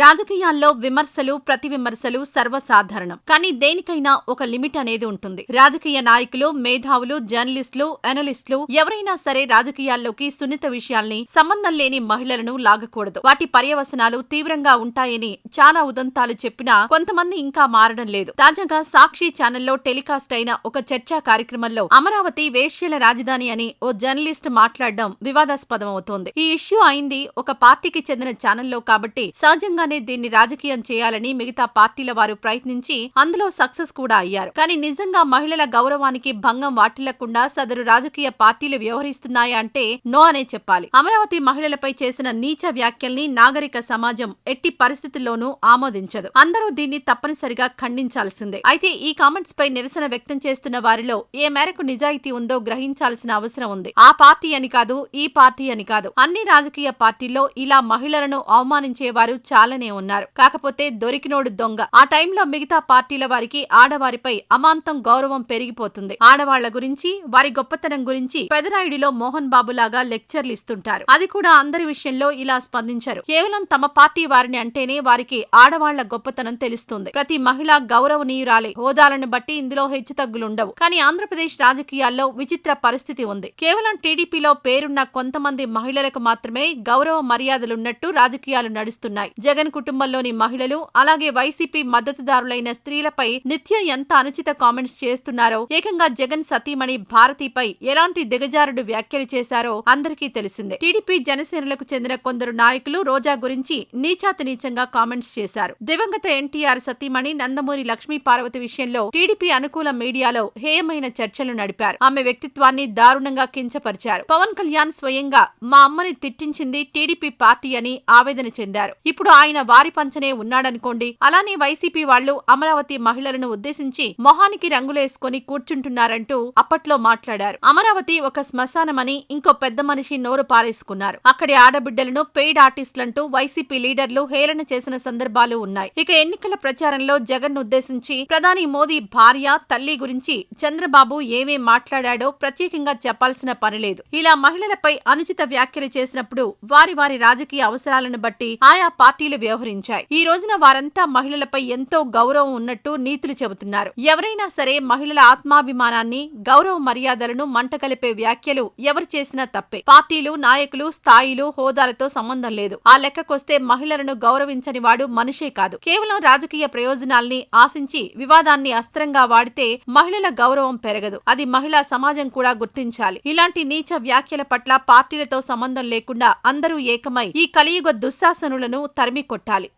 రాజకీయాల్లో విమర్శలు ప్రతి విమర్శలు సర్వసాధారణం. కానీ దేనికైనా ఒక లిమిట్ అనేది ఉంటుంది. రాజకీయ నాయకులు మేధావులు జర్నలిస్టులు అనలిస్టులు ఎవరైనా సరే రాజకీయాల్లోకి సున్నిత విషయాల్ని సంబంధం లేని మహిళలను లాగకూడదు. వాటి పర్యవసనాలు తీవ్రంగా ఉంటాయని చాలా ఉదంతాలు చెప్పినా కొంతమంది ఇంకా మారడం లేదు. తాజాగా సాక్షి ఛానల్లో టెలికాస్ట్ అయిన ఒక చర్చా కార్యక్రమంలో అమరావతి వేశ్యల రాజధాని అని ఓ జర్నలిస్ట్ మాట్లాడడం వివాదాస్పదమవుతోంది. ఈ ఇష్యూ అయింది ఒక పార్టీకి చెందిన ఛానల్లో కాబట్టి సహజంగా సహజంగానే దీన్ని రాజకీయం చేయాలని మిగతా పార్టీల వారు ప్రయత్నించి అందులో సక్సెస్ కూడా అయ్యారు. కానీ నిజంగా మహిళల గౌరవానికి భంగం వాటిల్లకుండా సదరు రాజకీయ పార్టీలు వ్యవహరిస్తున్నాయా అంటే నో అనే చెప్పాలి. అమరావతి మహిళలపై చేసిన నీచ వ్యాఖ్యల్ని నాగరిక సమాజం ఎట్టి పరిస్థితుల్లోనూ ఆమోదించదు. అందరూ దీన్ని తప్పనిసరిగా ఖండించాల్సిందే. అయితే ఈ కామెంట్స్ పై నిరసన వ్యక్తం చేస్తున్న వారిలో ఏ మేరకు నిజాయితీ ఉందో గ్రహించాల్సిన అవసరం ఉంది. ఆ పార్టీ అని కాదు ఈ పార్టీ అని కాదు. అన్ని రాజకీయ పార్టీల్లో ఇలా మహిళలను అవమానించేవారు చాలానే ఉన్నారు. కాకపోతే దొరికినోడు దొంగ. ఆ టైంలో మిగతా పార్టీల వారికి ఆడవారిపై అమాంతం గౌరవం పెరిగిపోతుంది. ఆడవాళ్ళ గురించి వారి గొప్పతనం గురించి పెదరాయుడిలో మోహన్ బాబు లాగా లెక్చర్లు ఇస్తుంటారు. అది కూడా అందరి విషయంలో ఇలా స్పందించారు. కేవలం తమ పార్టీ వారిని అంటేనే వారికి ఆడవాళ్ళ గొప్పతనం తెలుస్తుంది. ప్రతి మహిళ గౌరవనీయురాలే. హోదాలను బట్టి ఇందులో హెచ్చుతగ్గులుండవు కానీ ఆంధ్రప్రదేశ్ రాజకీయాల్లో విచిత్ర పరిస్థితి ఉంది. కేవలం టీడీపీలో పేరున్న కొంతమంది మహిళలకు మాత్రమే గౌరవ మర్యాదలున్నట్టు రాజకీయాలు నడుస్తున్నాయి. జగన్ కుటుంబంలోని మహిళలు అలాగే వైసీపీ మద్దతుదారులైన స్త్రీలపై నిత్యం ఎంత అనుచిత కామెంట్స్ చేస్తున్నారో ఏకంగా జగన్ సతీమణి భారతిపై ఎలాంటి దిగజారుడు వ్యాఖ్యలు చేశారో అందరికీ తెలిసిందే. టీడీపీ జనసేనలకు చెందిన కొందరు నాయకులు రోజా గురించి నీచాతి నీచంగా కామెంట్స్ చేశారు. దివంగత ఎన్టీఆర్ సతీమణి నందమూరి లక్ష్మీ పార్వతి విషయంలో టీడీపీ అనుకూల మీడియాలో హేయమైన చర్చలు నడిపారు. ఆమె వ్యక్తిత్వాన్ని దారుణంగా కించపరిచారు. పవన్ కళ్యాణ్ స్వయంగా మా అమ్మని తిట్టించింది టీడీపీ పార్టీ అని ఆవేదన చెందారు. ఇప్పుడు ఆయన ఆయన వారి పంచనే ఉన్నాడనుకోండి. అలానే వైసీపీ వాళ్ళు అమరావతి మహిళలను ఉద్దేశించి మొహానికి రంగులేసుకుని కూర్చుంటున్నారంటూ అప్పట్లో మాట్లాడారు. అమరావతి ఒక శ్మశానమని ఇంకో పెద్ద మనిషి నోరు పారేసుకున్నారు. అక్కడి ఆడబిడ్డలను పెయిడ్ ఆర్టిస్టులంటూ వైసీపీ లీడర్లు హేళన చేసిన సందర్భాలు ఉన్నాయి. ఇక ఎన్నికల ప్రచారంలో జగన్ ఉద్దేశించి ప్రధాని మోదీ భార్య తల్లి గురించి చంద్రబాబు ఏమేం మాట్లాడాడో ప్రత్యేకంగా చెప్పాల్సిన పనిలేదు ఇలా మహిళలపై అనుచిత వ్యాఖ్యలు చేసినప్పుడు వారి వారి రాజకీయ అవసరాలను బట్టి ఆయా పార్టీలు వ్యవహరించాయి. ఈ రోజున వారంతా మహిళలపై ఎంతో గౌరవం ఉన్నట్టు నీతులు చెబుతున్నారు. ఎవరైనా సరే మహిళల ఆత్మాభిమానాన్ని గౌరవ మర్యాదలను మంటకలిపే వ్యాఖ్యలు ఎవరు చేసినా తప్పే. పార్టీలు నాయకులు స్థాయిలు హోదాలతో సంబంధం లేదు. ఆ లెక్కకొస్తే మహిళలను గౌరవించని వాడు మనిషే కాదు. కేవలం రాజకీయ ప్రయోజనాల్ని ఆశించి వివాదాన్ని అస్త్రంగా వాడితే మహిళల గౌరవం పెరగదు. అది మహిళా సమాజం కూడా గుర్తించాలి. ఇలాంటి నీచ వ్యాఖ్యల పట్ల పార్టీలతో సంబంధం లేకుండా అందరూ ఏకమై ఈ కలియుగ దుశ్శాసనులను తరిమి కొట్టాలి.